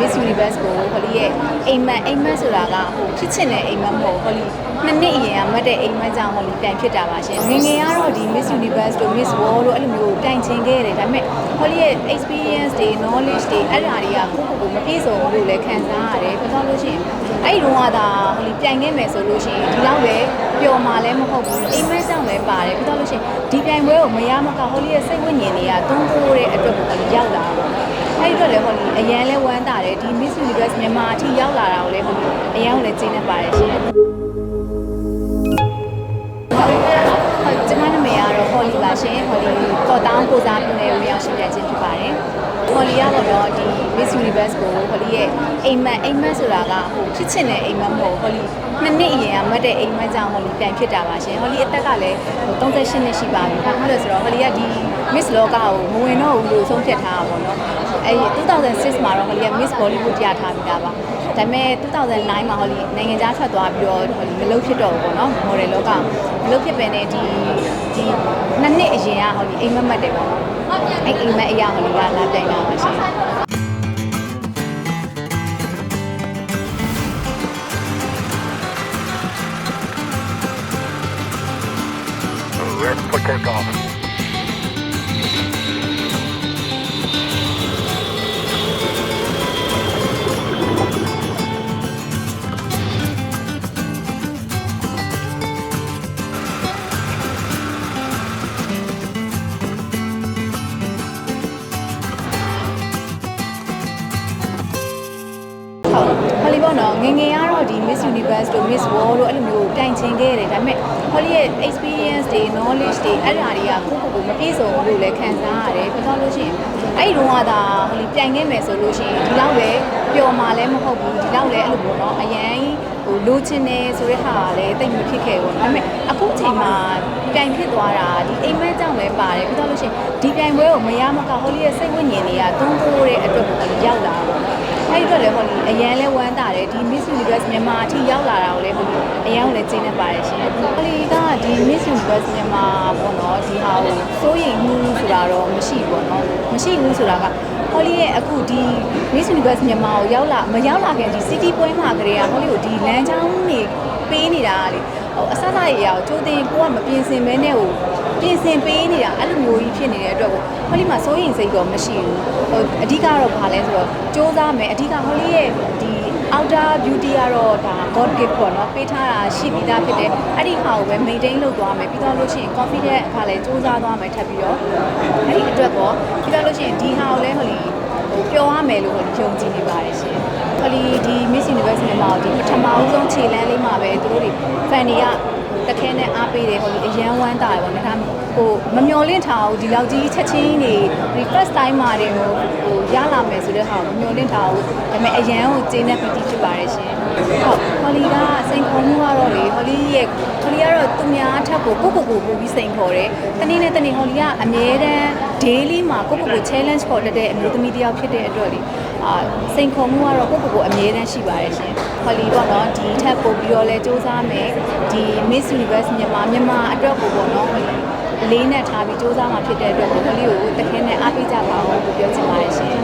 Miss Universe ကိုဟိုလီရဲ့အိမ်မက်အိမ်မက်ဆိုတာကဟိုဖြစ်ချင်တဲ့အိမ်မက်မဟုတ်ဟိုလီနှစ်နှစ်အရင်ကမတ်တဲ့အိမ်မက်ကြောင့်ဟိုလီတိုင်ဖြစ်တာပါရှင်ငယ်ငယ်ကတော့ဒီ Miss Universe တို့ Miss World တို့အဲ့လိုမျိုးတိုင်ချင်ခဲ့ရတယ်ဒါပေမဲ့ဟိုလီရဲ့ experience တွေ knowledge တွေအဲ့ဓာတွေကကိုယ့်ကိုယ်ကိုမပြည့်စုံဘူးလို့လည်းခံစားရတယ်ဘာလို့လို့ရှိရင်အဲ့ဒီတော့ကသာဟိုလီပြိုင်ခဲ့မယ်ဆိုလို့ရှိရင်ဒီလောက်ပဲပျော်မှာလည်းမဟုတ်ဘူးအိမ်မက်ကြောင့်လည်းပါတယ်ဘာလို့လို့ရှိရင်ဒီပြိုင်ပွဲကိုမရမကဟိုလီရဲ့စိတ်ဝိညာဉ်တွေကတွန်းတိုးတဲ့အတွက်ကိုရောက်လာတော့ အဲ့ဒီတော့လည်းဟိုလီ အရန်လဲဝမ်းတာတယ်ဒီ Miss Universe မြန်မာအထိရောက်လာတာကိုလည်းဟိုလီအရန်ကိုလည်းကျင်းနေပါတယ်ရှင်ဟုတ်ကျွန်မနာမည်ကတော့ Holly ပါရှင် Holly ကော်တောင်းကိုစားပြုနေဝင်ရောက်ရှင်ပြခြင်းဖြစ်ပါတယ် Holly ကတော့တော့ဒီ Miss Universe ကို Holly ရဲ့အိမ်မက်အိမ်မက်ဆိုတာကဟိုဖြစ်ချင်တဲ့အိမ်မက်မဟုတ် Holly နှစ်နှစ်အရင်ကမတ်တဲ့အိမ်မက်ကြောင့် Holly ပြန်ဖြစ်တာပါရှင် Holly အသက်ကလည်းဟို38နှစ်ရှိပါပြီ။ဘာလို့လဲဆိုတော့ Holly ကဒီ Miss လောကကိုမဝင်တော့ဘူးလို့ဆုံးဖြတ်ထားတာပေါ့နော်။ အဲဒီ2006မှာတော့ Holly က Miss Bollywood ရထားပြီးသားပါ။ဒါပေမဲ့2009မှာ Holly နိုင်ငံခြားထွက်သွားပြီးတော့ Holly မလုပ်ဖြစ်တော့ဘူးပေါ့နော်။ model လောကမလုပ်ဖြစ်ပဲနဲ့ဒီဒီနှစ်နှစ်အရင်က Holly အိမ်မက်မက်တယ်ပေါ့နော်။အဲအိမ်မက်အရာ Holly ကလာပြိုင်လာပါရှင်။ Ready for takeoff. ။ဟု ပေါ့နော်ငယ်ငယ်ကတော့ဒီ Miss Universe တို့ Miss World တို့အဲ့လိုမျိုးတိုင်ချင်ခဲ့ရတယ်ဒါပေမဲ့ဟောလီရဲ့ experience တွေ knowledge တွေအဲ့ဓာတွေကကိုယ့်ကိုယ်ကိုမပြည့်စုံဘူးလို့လည်းခံစားရတယ်ဘာလို့လို့ရှိရင်အဲ့ဒီတော့ကသာဟိုလီပြိုင်ခဲ့မယ်ဆိုလို့ရှိရင်ဒီလောက်ပဲပျော်မှာလည်းမဟုတ်ဘူးဒီလောက်လည်းအဲ့လိုပေါ့နော်အရန် ဟိုလိုချင်နေဆိုတဲ့ဟာကလည်းတိတ်မဖြစ်ခဲ့ဘူးဒါပေမဲ့အခုချိန်မှာပြိုင်ဖြစ်သွားတာဒီအိမ်မက်ကြောင့်လည်းပါတယ်ဘာလို့လို့ရှိရင်ဒီပြိုင်ပွဲကိုမရမကဟိုလီရဲ့စိတ်ဝိညာဉ်တွေကတွန်းတိုးတဲ့အတွက်ကိုရောက်လာတော့အဲ့ဒီတော့လည်းဟိုလီအရန်လဲဝမ်းတာတယ်ဒီ Miss Universe မြန်မာအထိရောက်လာတာကိုလည်းဟိုလီ အရန်ကိုလည်းကျင်းနေပါတယ်ရှင်ဟိုလီကဒီ Miss Universe မြန်မာပေါ့နော်ဒီဟာကိုစိုးရိမ်မှုဆိုတာတော့မရှိဘူးပေါ့နော်မရှိဘူးဆိုတာကဟိုလီရဲ့အခုဒီ Miss Universe မြန်မာကိုရောက်လာမရောက်လာခင်ဒီ City ပွဲမှာကလေးကဟိုလီကိုဒီလမ်းကြောင်းနေပေးနေတာလေဟိုအဆအဆရေရာကိုကြိုးတင်ကိုကမပြင်ဆင်မဲနဲ့ဟိုပြင်ဆင်ပေးနေတာအဲ့လိုမျိုးကြီးဖြစ်နေတဲ့အတွက်ကိုဟိုလီမှာစိုးရိမ်စိတ်တော့မရှိဘူးဟိုအဓိကတော့ဘာလဲဆိုတော့စူးစမ်းမယ်အဓိကဟိုလီရဲ့ဒီ outer beauty ကတော့ဒါ god gift ပေါ့နော်ပေးထားတာရှိပြီးသားဖြစ်တယ်အဲ့ဒီဟာကိုပဲ maintain လုပ်သွားမယ်ပြီးတော့လို့ရှိရင် confident အခါလဲစူးစမ်းသွားမယ်ထပ်ပြီးတော့အဲ့ဒီအတွက်ပေါ့ပြီးတော့လို့ရှိရင်ဒီဟာကိုလဲဟိုလီဟိုပျော်ရမယ်လို့ဟိုယုံကြည်နေပါတယ်ရှင်ဟိုလီဒီ Miss Universe မြန်မာကိုဒီပထမဦးဆုံးခြေလမ်းလေးမှာပဲသူတို့တွေ fan တွေကတခဲနဲ့အားပေးတယ်ဟိုဒီအရန်ဝမ်းတာတယ်ပေါ့နော်ဒါ ဟိုမမျော်လင့်ထားဘူးဒီလောက်ကြီးချက်ချင်းတွေဒီ first time မှာတွေဟိုဟိုရလာမယ်ဆိုတဲ့ဟာကိုမမျော်လင့်ထားဘူးဒါပေမဲ့အရန်ကိုကျင်းတဲ့ပီတိဖြစ်ပါတယ်ရှင်ဟုတ်ဟော်လီကစိန်ခေါ်မှုကတော့လေဟော်လီရဲ့ဟော်လီကတော့သူများထက်ကိုကိုကိုကိုပို့ပြီးစိန်ခေါ်တယ်တနေ့နဲ့တနေ့ဟော်လီကအမြဲတမ်း daily မှာကိုကိုကို challenge ခေါ်တတ်တဲ့အမျိုးသမီးတစ်ယောက်ဖြစ်တဲ့အတွက်လေအာစိန်ခေါ်မှုကတော့ကိုကိုကိုအမြဲတမ်းရှိပါတယ်ရှင်ဟော်လီပေါ့နော်ဒီထက်ပို့ပြီးတော့လဲစူးစမ်းမယ်ဒီ Miss Universe မြန်မာမြန်မာအတွက်ကိုပေါ့နော်ဟော်လီအ လေးနဲ့ထားပြီးစူးစမ်းမှာဖြစ်တဲ့အတွက်ကိုဟော်လီကိုတခဲနဲ့အားပေးကြပါအောင်လို့ပြောချင်ပါတယ်ရှင်